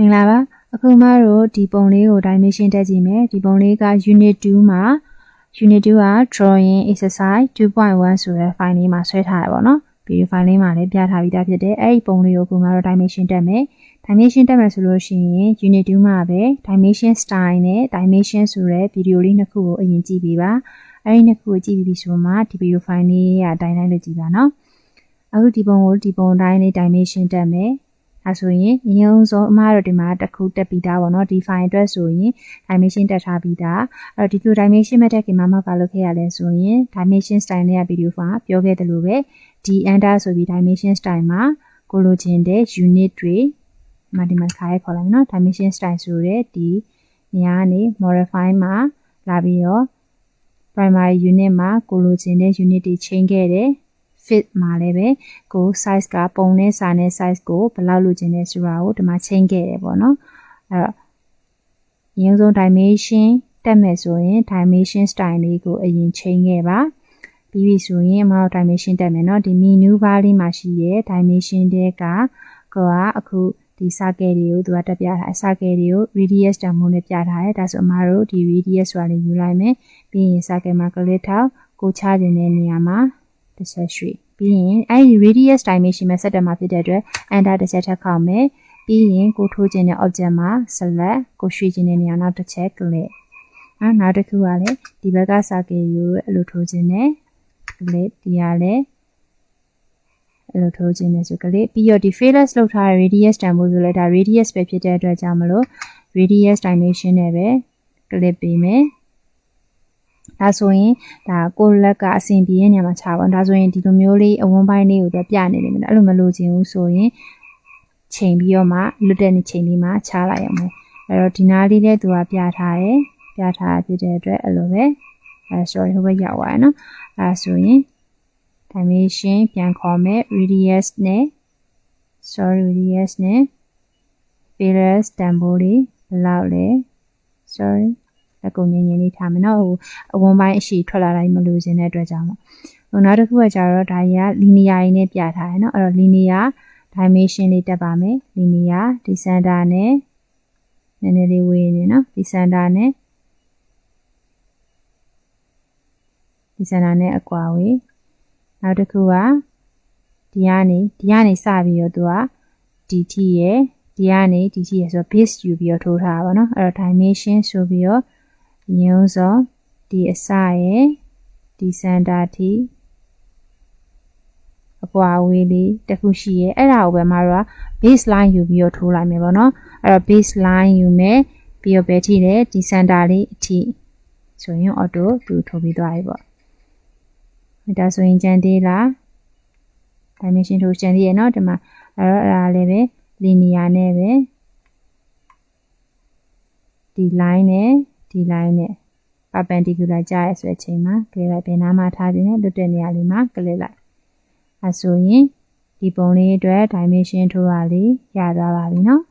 မင်္ဂလာပါအခုမှတို့ဒီပုံလေးကို dimension တက်ကြည့်မယ်ဒီပုံလေးက unit 2မှာ unit 2က drawing exercise 2.1ဆိုတဲ့ file လေးမှာဆွဲထားရပါတော့ဗီဒီယို file လေးမှာလည်းပြထားပြီးသားဖြစ်တယ်အဲ့ဒီပုံလေးကိုအခုမှတော့ dimension တက်မယ် dimension တက်မယ်ဆိုလို့ရှိရင် unit 2မှာပဲ dimension style နဲ့ dimension ဆိုတဲ့ဗီဒီယိုလေးနှစ်ခုကိုအရင်ကြည့်ပေးပါအဲ့ဒီနှစ်ခုကိုကြည့်ပြီးပြီဆိုမှဒီဗီဒီယို file လေးကအတိုင်းတိုင်းလုပ်ကြည့်ပါနော်အခုဒီပုံကိုဒီပုံတိုင်းလေး dimension တက်မယ် အဲဆိုရင်အရင်ဆုံးအမှားတော့ဒီမှာတစ်ခုတက်ပြီးသားပေါ့နော်ဒီ file အတွက်ဆိုရင် dimension တက်ထားပြီးသားအဲ့တော့ဒီလို dimension မတက်ခင်မှာမပါလို့ခဲ့ရလဲဆိုရင် dimension style နဲ့ video မှာပြောခဲ့တယ်လို့ပဲဒီ enter ဆိုပြီး dimension style မှာကိုလိုချင်တဲ့ unit တွေမဒီမှာခါရဲခေါ်လိုက်နော် dimension style ဆိုတဲ့ဒီနေရာကနေ modify မှာလာပြီးတော့ primary unit မှာကိုလိုချင်တဲ့ unit တွေချိန်ခဲ့တယ် fit မှာလည်းပဲကို size ကပုံနဲ့စာနဲ့ size ကိုဘယ်လောက်လိုချင်လဲဆိုတာကိုဒီမှာချိန်ခဲ့တယ်ပေါ့နော်အဲ့တော့အရင်ဆုံး dimension တက်မယ်ဆိုရင် dimension style လေးကိုအရင်ချိန်ခဲ့ပါပြီးပြီဆိုရင်အမတို့ dimension တက်မယ်เนาะဒီ menu bar လေးမှာရှိရဲ့ dimension တဲ့ကကိုကအခုဒီ circle တွေကိုသူကတက်ပြထားတယ် circle တွေကို radius တန်ဖိုးနဲ့ပြထားတယ်ဒါဆိုအမတို့ဒီ radius ဆိုတာလေးယူလိုက်မယ်ပြီးရင် circle မှာ click ထောက်ကိုချခြင်းတဲ့နေရာမှာ တစ်ချက်ရွှေ့ပြီးရင်အဲ့ဒီ radius dimension မှာဆက်တက်မှာဖြစ်တဲ့အတွက် enter တစ်ချက်ထပ်ခောက်မယ်ပြီးရင်ကိုထိုးခြင်းတဲ့ object မှာ select ကိုရွှေ့ခြင်းတဲ့နေရာနောက်တစ်ချက် click နော်နောက်တစ်ခုကလည်းဒီဘက်က circle ကိုအဲ့လိုထိုးခြင်းနဲ့ click ဒီကလည်းအဲ့လိုထိုးခြင်းနဲ့ဆို click ပြီးတော့ဒီ fairless လောက်ထားတဲ့ radius တန်ဖိုးဆိုလဲဒါ radius ပဲဖြစ်တဲ့အတွက်ကြောင့်မလို့ radius dimension နဲ့ပဲ click ပေးမယ် ဒါဆိုရင်ဒါကိုလက်ကအဆင်ပြေတဲ့နေရာမှာခြာပါဒါဆိုရင်ဒီလိုမျိုးလေးအဝန်းပိုင်းလေးကိုတော့ပြနေနေမယ်အဲ့လိုမလိုချင်ဘူးဆိုရင်ချိန်ပြီးတော့မှလွတ်တဲ့နေချိန်လေးမှာခြားလိုက်ရမယ်အဲ့တော့ဒီနားလေးလည်းသူကပြထားတယ်ပြထားဖြစ်တဲ့အတွက်အဲ့လိုပဲအဲ sorry ဟိုဘက်ရောက်သွားရနော်အဲဆိုရင် dimension ပြန်ခေါ်မယ် radius နဲ့ sorry radius နဲ့ fairness တန်ဖိုးလေးဘယ်လောက်လဲ sorry လက်ကုံငင်းငင်းလေးထားမယ်နော်ဟိုအဝန်ပိုင်းအရှိထွက်လာတိုင်းမလိုချင်တဲ့အတွက်ကြောင့်ပေါ့ဟိုနောက်တစ်ခုကကြတော့ဒါရီက linear ရင်းနဲ့ပြထားတယ်နော်အဲ့တော့ linear dimension လေးတက်ပါမယ် linear descender နဲ့နည်းနည်းလေးဝေးနေနော် descender နဲ့ descender နဲ့အကွာဝေးနောက်တစ်ခုကဒီကနေဒီကနေစပြီးတော့သူက dt ရယ်ဒီကနေ dt ရယ်ဆိုတော့ base ယူပြီးတော့ထိုးထားတာပါနော်အဲ့တော့ dimension ဆိုပြီးတော့ ညုံစောဒီအစရဲ့ဒီစင်တာထိအကွာအဝေးလေးတစ်ခုရှိရဲ့အဲ့ဒါကိုပဲမတို့က baseline ယူပြီးတော့ထိုးလိုက်မယ်ပေါ့နော်အဲ့တော့ baseline ယူမယ်ပြီးတော့ဘယ်ထိလဲဒီ center လေးအထိဆိုရင် auto သူထိုးပြီးသွားပြီပေါ့ဒါဆိုရင်ကြံသေးလား dimension ထိုးကြံသေးရနော်ဒီမှာအဲ့တော့အဲ့ဒါလည်းပဲ linear နဲ့ပဲဒီ line နဲ့ ဒီလိုင်းနဲ့ perpendicular ကြားရဲ့ဆိုတဲ့အချိန်မှာကလေးလိုက်ဘယ်နားမှာထားခြင်းနဲ့လွတ်တဲ့နေရာလေးမှာကလေးလိုက်အဲဆိုရင်ဒီပုံလေးအတွက် dimension ထိုးရလေးရသွားပါပြီနော်